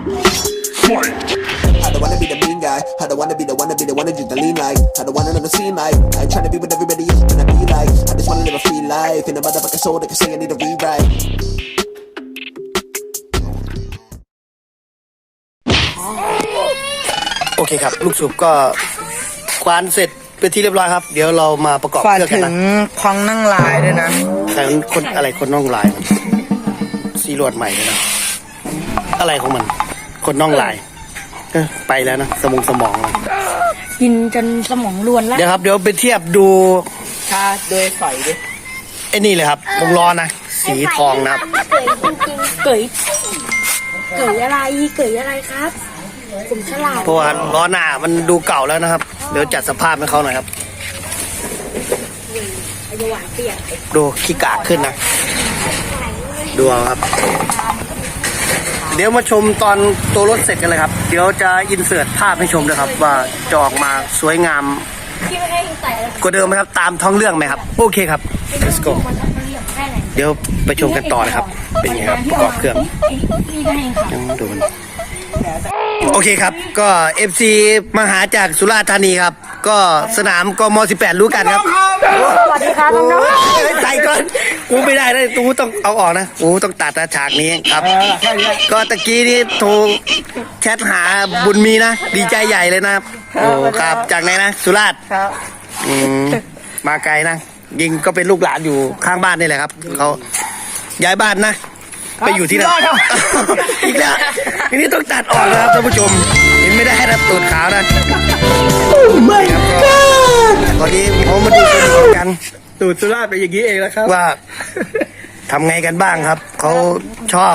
I don't wanna be the mean guy. I don't wanna be the wanna be the one that just the lean like. I don't wanna know the scene like. I ain't tryna be what everybody else tryna be like. I just wanna live a free life. In a motherfucking soul that can say I need a rewrite. โอเคครับ ลูกสูบก็ควานเสร็จเป็นที่เรียบร้อยครับ เดี๋ยวเรามาประกอบฝากเครื่องกัถึนงนะคลองนั่งลายด้วยนะ ใครมันคนอะไรคนน่องลายซีรวดใหม่เลยนะอะไรของมัน คนน่องลายเออไปแล้วนะสมองสมองมันกินจนสมองรวนแล้วเดี๋ยวครับ เดี๋ยวไปเทียบดูชาโดยใส่ดิไอ้นี่เลยครับวงล้อนะสีทองนะครับเกยจริงๆเกยเกยอะไรเกยอะไรครับผมฉลาดเพราะว่าล้อหน้ามันดูเก่าแล้วนะครับ เดี๋ยวจัดสภาพให้เขาหน่อยครับอายุหวานเปียกดูขี้กากขึ้นนะดูเอาครับ เดี๋ยวมาชมตอนตัวรถเสร็จกันเลยครับ เดี๋ยวจะอินเสิร์ตภาพให้ชมด้วยครับ ว่าจะออกมาสวยงามกว่าเดิมไหมครับตามท้องเรื่องไหมครับ โอเคครับ let's go เดี๋ยวไปชมกันต่อนะครับ เป็นไงครับประกอบเครื่องยังดูมันโอเคครับ ก็ FC มาหาจากสุราษฎร์ธานีครับ ก็สนามกม18 รู้กันครับสวัสดีครับน้องโอ้ยใส่ก่อนกูไม่ได้นะกูต้องเอาออกนะกูต้องตัดนะฉากนี้ครับ ก็ตะกี้นี่โทรแชทหาบุญมีนะ ดีใจใหญ่เลยนะครับโอ้ครับ จากไหนนะสุราษฎร์ครับอืมมาไกลนะยิงก็เป็นลูกหลานอยู่ข้างบ้านนี่แหละครับเขาย้ายบ้านนะ ไปอยู่ที่นั่นอีกแล้ว ทีนี้ต้องตัดออกนะครับท่านผู้ชม เห็นไม่ได้นะตูดขาวนะไม่ครับก็ตอนนี้เขามาดูกัน ตูดสุราษฎร์เป็นอย่างนี้เองแล้วครับ ว่าทำไงกันบ้างครับ เขาชอบ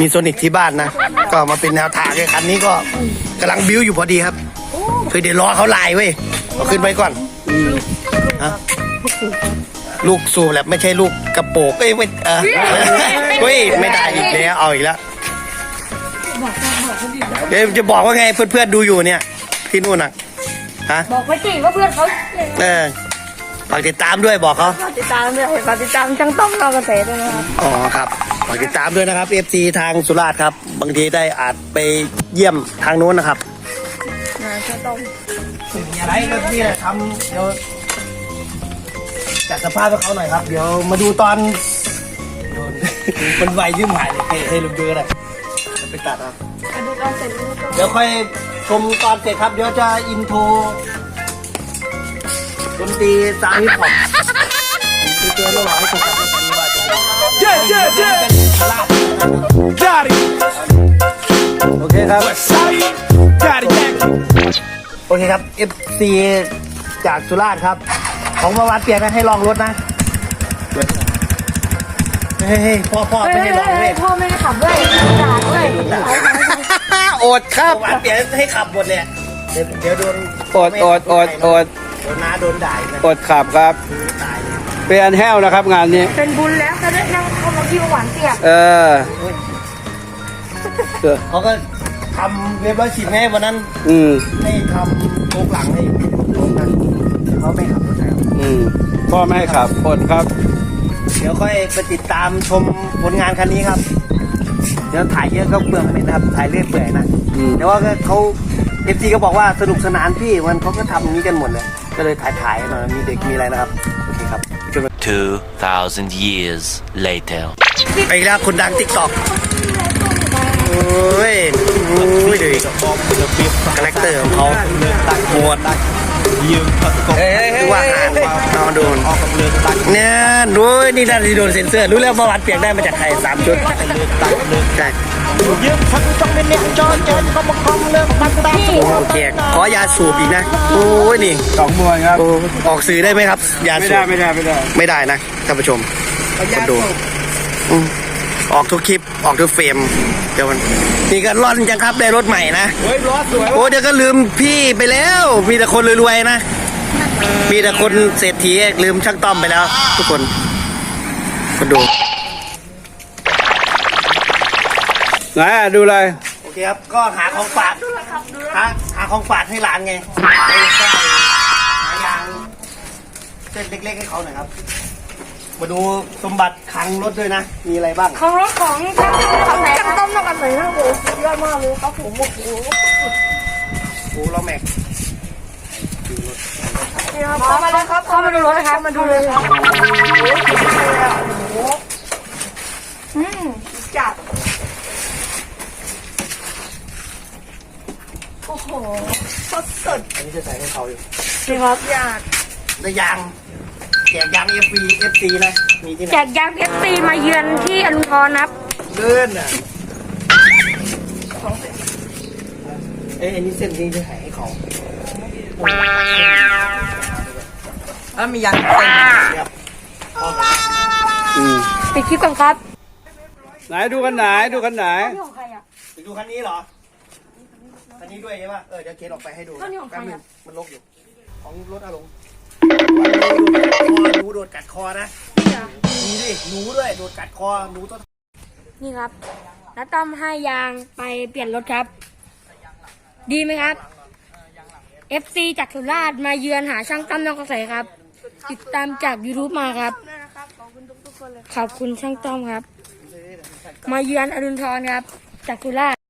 มีโซนิกที่บ้านนะ ก็มาเป็นแนวทางเลยคันนี้ก็กำลังบิ้วอยู่พอดีครับคือเดี๋ยวรอเขาลายเว้ยเอาขึ้นไปก่อนฮะลูกสูบแหละไม่ใช่ลูกกระโปงเอ้ยไม่เออเฮ้ยไม่ได้อีกแล้วเอาอีกแล้ว เดี๋ยวจะบอกว่าไงเพื่อนๆดูอยู่เนี่ยที่นู่นน่ะฮะบอกไว้สิว่าเพื่อนเขาเออฝากติดตามด้วยบอกเขาติดตามด้วยฝากติดตามช่างต้อมนอกเกษตรด้วยนะครับอ๋อครับฝากติดตามด้วยนะครับ FC ทางสุราษฎร์ครับบางทีได้อาจไปเยี่ยมทางนู้นนะครับนะช่างต้อมมีอะไรก็นี่แหละทำเดี๋ยวจัดสภาพให้เขาหน่อยครับ เดี๋ยวมาดูตอนโดนมันไวยืมหายเลยให้ให้ลุงดูก็ได้เดี๋ยว ไปตัดเอามาดูตอนเสร็จแล้วก็เดี๋ยวค่อยชมตอนเสร็จครับ เดี๋ยวจะอินโทรดนตรีซาวด์ฮิปฮอปคือเจอเรื่องราวให้ชมครับในตอนนี้ว่าจะ Yeah, yeah, yeah. Got it. โอเคครับ Side. Got it, Yankee. โอเคครับ FC จากสุราษฎร์ครับ ของประวัติเปลี่ยนนะให้ลองรถนะ เฮ้ยเฮ้ยพ่อพ่อไม่ให้ลองเว้ยพ่อไม่ได้ขับด้วยด่าด้วยอดครับประวัติเปลี่ยนให้ขับหมดเลยเดี๋ยวเดี๋ยวโดนอดอดอดอดโดนน้าโดนด่าอีกนะอดขับครับตายเลยเป็นแห้วนะครับงานนี้ เป็นบุญแล้วจะได้นั่งเข้ามาที่หวานเปียกเออเออเขาก็ทำเรียบร้อยฉีดแม่วันนั้นอืมให้ทำโคกหลังให้ลงนะเขาไม่ขับรถไถครับอืมพ่อไม่ให้ขับอดครับ เดี๋ยวค่อยไปติดตามชมผลงานคันนี้ครับ เดี๋ยวถ่ายเยอะก็เปลืองเหม็นนะครับ ถ่ายเรื่อยเปื่อยนะอืมแต่ว่าก็เขาเอฟซีก็บอกว่าสนุกสนานพี่มันเขาก็ทำอย่างนี้กันหมดเลยก็เลยถ่ายถ่ายๆหน่อยมีเด็กมีอะไรนะครับโอเคครับชม2,000 years later. ไปอีกแล้วคนดังติ๊กต็อกโอ้ยโอ้ยดูดิคาแรคเตอร์ของเขา โหดคือว่าหารเอาโดน ออกกำเริงตัดเนี่ยดูนี่น่าจะโดนเซ็นเซอร์รู้แล้วประวัติเปียนได้มาจากใครสามชุดกำเริงตัดเริงใช่ยจอจอนก็มาคอมเรือตักตักโอเคขอยาสูบอีกนะโอ้ยนี่สองมวนครับ โอ้ออกสื่อได้ไหมครับ ยาไม่สูได้บไม่ได้ไม่ได้ไม่ได้นะท่านผู้ชม คนดูอืม ออกทุกคลิปออกทุกเฟรมเดี๋ยวมันนี่ก็ร่อนจังครับได้รถใหม่นะเฮ้ยรถสวยโอ้เดี๋ยวก็ลืมพี่ไปแล้ว มีแต่คนรวยๆนะ มีแต่คนเศรษฐีลืมช่างต้อมไปแล้ว ทุกคนคนดูไหนอะดูเลยโอเคครับก็หาของฝากหาหาของฝากให้หลานไงหายางเส้นเล็กๆให้เขาหน่อยครับ มาดูสมบัติคลังรถด้วยนะ มีอะไรบ้าง ของรถของช่างช่างต้อมนอกเกษตรนะครับผมยอดอดมากเลยครับผมโอ้โหโอ้ล้อแม็กเข้ามาเลยครับเข้ามาดูรถเลยครับ มาดูเลยครับอืมจัดโอ้โหสดสดอันนี้จะใส่ให้เขาอยู่นี่ครับอยากในยาง แจกยาง F V F C นะมีที่ไหนแจกยางเอฟซีมาเยือนที่อนุทรนะครับเดินอะเอ้ยอันนี้เส้นนี้จะใส่ให้เขาแล้วมียันเต็มอืมปิดคลิปก่อนครับ ไหนดูกันไหนดูกันไหนนี่ของใครอะไปดูคันนี้เหรอคันนี้ด้วยใช่ป่ะเออเดี๋ยวเคสออกไปให้ดูคันนี้ของใครแป๊บนึอะงมันลกอยู่ ของรถอาลง วันนี้หนูโดนกัดคอนะมีดิหนูด้วยโดนกัดคอหนูตัวนี่ครับแล้วต้อมให้ยางไปเปลี่ยนรถครับ ดีไหมครับ FC จากสุราษฎร์มาเยือนหาช่างตั้มน้องกระแสครับ ติดตามจาก YouTube มาครับขอบคุณช่างต้อมครับ มาเยือนอรุณทรครับ จากสุราษฎร์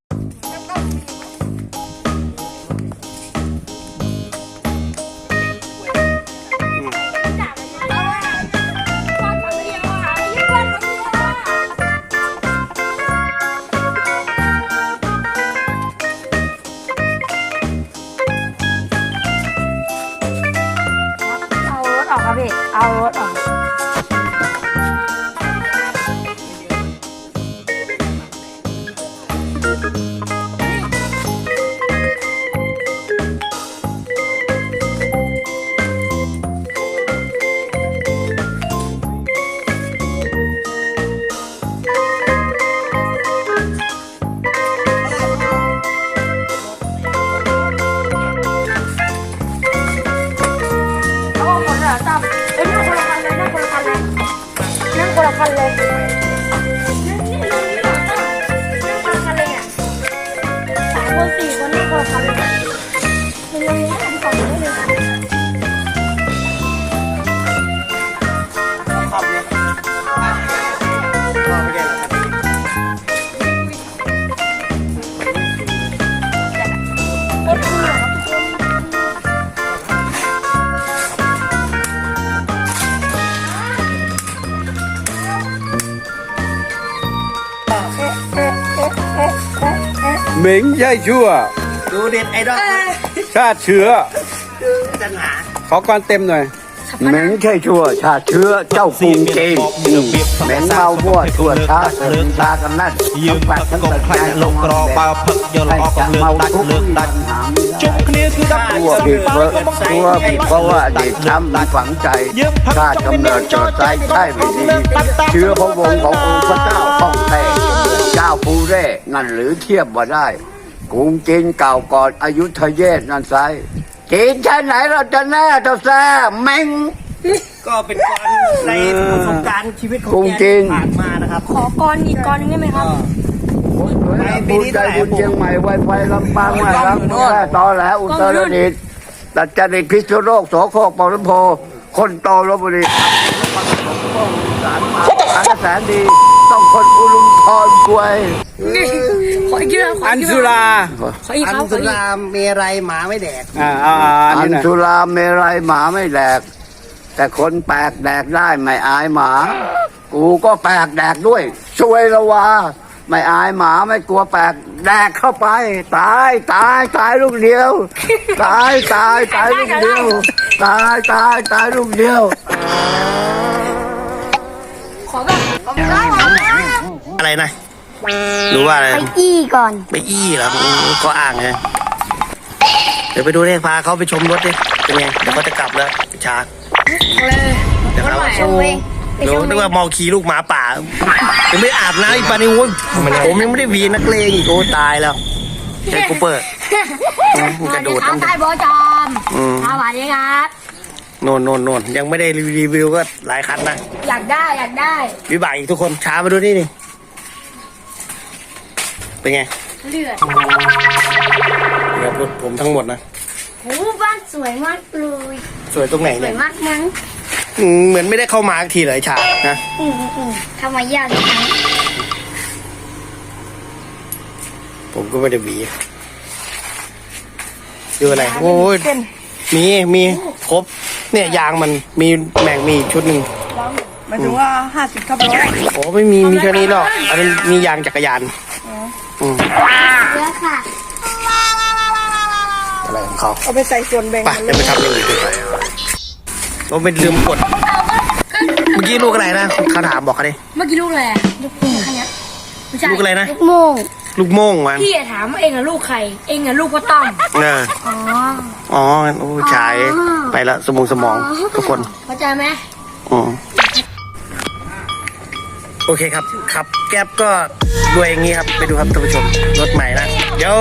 ครั เหรอครับทุกคนเหม็งใช่ชั่ว ดูเด็ดไอดอลชาติเชื้อจันหาขอก่อนเต็มหน่อย เหม็นใช่ชั่วชาเชื้อเจ้ากรุงเกมเหม็นเมาบัวชั่วชาเสริมตากันนั่นยืมปัดทั้งตะไคร้ลงกรอปลาพึกยลออกเลือกเลือกตัดจุกเนี้ยคือดับตัวผิดเพราะตัวผิดเพราะว่าเด็กน้ำมันฝังใจชาติกำเนิดจอดใจใช่ไม่ดีเชื้อพระวงศ์ขององค์พระเจ้าป้องแต่เจ้าปูเร่นั่นหรือเทียบว่าได้กรุงจีนเก่าก่อนอายุทยเยศนั่นไซ จีนแค่ไหนเราจะแน่เจ้าแซ่เม้งก็เป็นกรในประสบการณ์ชีวิตของกรุงแกจีนที่ผ่านมานะครับขอกรอีกกรหนึงได้ไหมครับ บุญใจบุญเชียงใหม่ไวไฟลำปางไม่รับแค่ตอแหลอุตรดิตถ์ตัดจริตพิษณุโลกโสโครกปอลำโพ คนโตลบบุรีสารมาสารแสนดี ต้องคนอุลุมพรกวย ขออีกทีนะขออัอีนกทีสุราขออีกอัคนรับขสุออีกราเมรัยหมาไม่แดก อ่าเอาเอาอันอันี้นหน่อยสุราเมรัยหมาไม่แดก แต่คนแปลกแดกได้ไม่อายหมา กูก็แปลกแดกด้วยช่วยละวาไม่อายหมาไม่กลัวแปลกแดกเข้าไป ตายตายตายลูกเดียว ตายตายตายลูกเดียวตายตายตายลูกเดียว ขอแบบขอบคุณครับอะไรนะ รู้ว่าอะไรไปอี้ก่อน ไปอี้เหรออืมก็อ่างไงเดี๋ยวไปดูดิพาเขาไปชมรถดิเป็นไงเดี๋ยวเขาจะกลับแล้วช้าเดี๋ยวเขาชมเองเดี๋ยวนึกว่ามองขี่ลูกหมาป่ายังไม่อาบน้ำอีกปานี่โว้ยผมยังไม่ได้วีนักเลงอีกโอ้ตายแล้วเจคูเปอร์อืมสกวัระสโดดีดครับน้ำใต้โบจอมอืมสวัสดีครับโน่นโน่นโน่นยังไม่ได้รีวิวก็หลายคันนะ อยากได้อยากได้ วิบากอีกทุกคนช้ามาดูนี่นี่ เป็นไงเลือดเนี่ยรถผมทั้งหมดนะโอ้บ้านสวยมากเลยสวยตรงไหนสวเนี่ยยมากมั้งอืมเหมือนไม่ได้เข้ามาสักทีเลยชานะอืมอืมทำไมยากจังผมก็ไม่ได้หวีดูอะไรโอ้ยมีมีครบ เนี่ยยางมันมีแบ่งมีอีกชุดหนึ่งหมายถึงว่าห้าสิบครับร้อยโอ้ไม่มีมีแค่นี้หรอกอันนั้นมียางจักรยาน อืมเยอะค่ะ อะไรของเขาเอาไปใส่ส่วนแบ่งไปจะไปทำอย่างอื่นดีกว่าเราเป็นลืมกด เมื่อกี้ลูกอะไรนะเขาถามบอกเขาดิเมื่อกี้ลูกอะไรอะลูกโป่งอันเนี้ยไม่ใช่ลูกอะไรนะ ลูกโม่งลูกโม่งมันพี่อะถามว่าเองอะลูกใคร เองอะลูกพ่อต้อมเอออ๋อ อ๋อโอ้ชายอ๋อไปแล้วสมองสมองทุกคน เข้าใจไหมอืม โอเคครับขับแก๊บก็รวยอย่างนี้ครับ ไปดูครับท่านผู้ชมรถใหม่นะ เดี๋ยว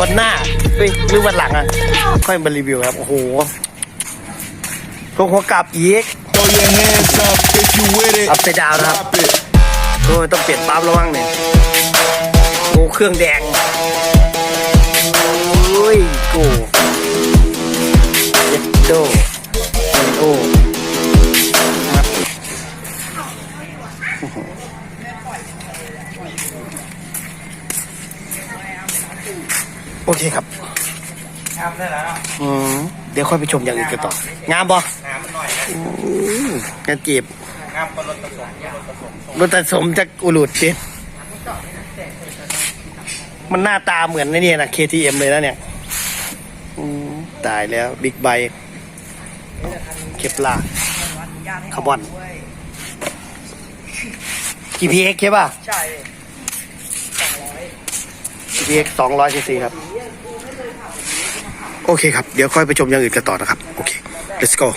วันหน้าเฮ้ยหรือวันหลังอะ ค่อยมารีวิวครับ โอ้โหพวกหัวกลับอีก Throw your hands up if you with it. อัพไซด์ดาวนะครับ Drop it. โอ้ยต้องเปลี่ยนปั๊มระวังเนี่ยโอ้เครื่องแดงโอ้ยโก้เจ็ดโดโอ้ โอเคครับอืมเดี๋ยวค่อยไปชมอย่างอื่นกันต่องามบ่งามหน่อยงานจีบรถผสมจากอุลุดสิมันหน้าตาเหมือนไอ้นี่นะ KTM เลยนะเนี่ยอืมตายแล้วบิ๊กไบค์เคปลาคาร์บอน GPX ใช่ป่ะ ใช่ GPX 200 cc ครับ โอเคครับ เดี๋ยวค่อยไปชมอย่างอื่นกันต่อนะครับ โอเค let's go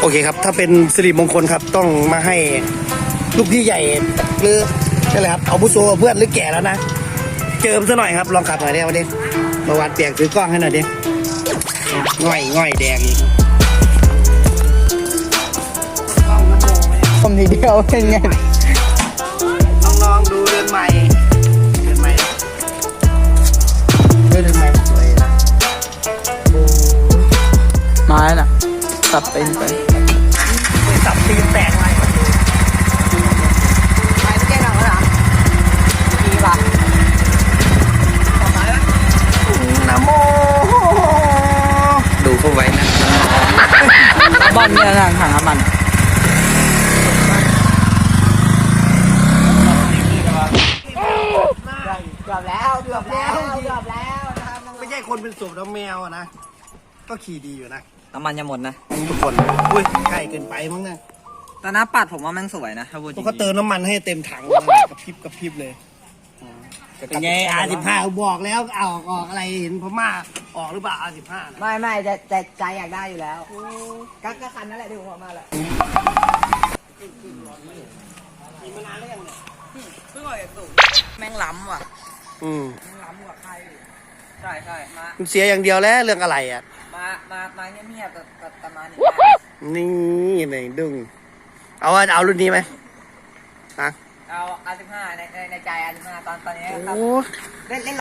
โอเคครับ ถ้าเป็นสิริมงคลครับ ต้องมาให้ลูกพี่ใหญ่หรือนั่นแหละครับ เอาบุโซเพื่อนหรือแก่แล้วนะ เจิมซะหน่อยครับ ลองขับหน่อยได้ไหมดิเมื่อวานเปียกถือกล้องให้หน่อยดิง่อยง่อยแดงผมทีเดียวเป็นไงน้ องดูเรือนใหม่เรือนใหม่เรือนใหม่สวยนะมาแล้วน่ะตัดเต็มไปสับตีนแตกไปไม่แก้หนังแล้วหรอดีป่ะนะโมดูเข้าไว้นะบอลเนี่ยนะถังน้ำมัน เกือบแล้วเกือบแล้วเกือบแล้วนะครับไม่ใช่คนเป็นศพแล้วแมวอะนะ ก็ขี่ดีอยู่นะน้ำมันจะหมดนะทุกคนอุ้ยใกล้เกินไปมั้งนะแต่หน้าปัดผมว่าแม่งสวยนะถ้าพูดจพริวกงเขาเติมน้ำมันให้เต็มถังเลยกระพริบกระพริบเลยเป็นไงอาสิบห้าบอกแล้วเอาออกอะไรเห็นพม่าออกหรือเปล่าอาสิบห้าไม่ไม่แต่แต่ใจอยากได้อยู่แล้วก็ก็คันนั่นแหละที่ผมเอามาแหละเพิ่งออกจากตู้แม่งล้ำว่ะอืมแม่งล้ำกว่าใครอีกใช่ใช่มามันเสียอย่างเดียวแล้วเรื่องอะไรอะ มา มา มาเงียบๆแต่แต่แต่มาเนี่ยนี่ไหนดึง เอาอะเอารุ่นนี้ไหมฮะเอาอาสิบห้าในในในใจอาสิบห้าตอนตอนนี้ครับโอ้ เล่นเล่น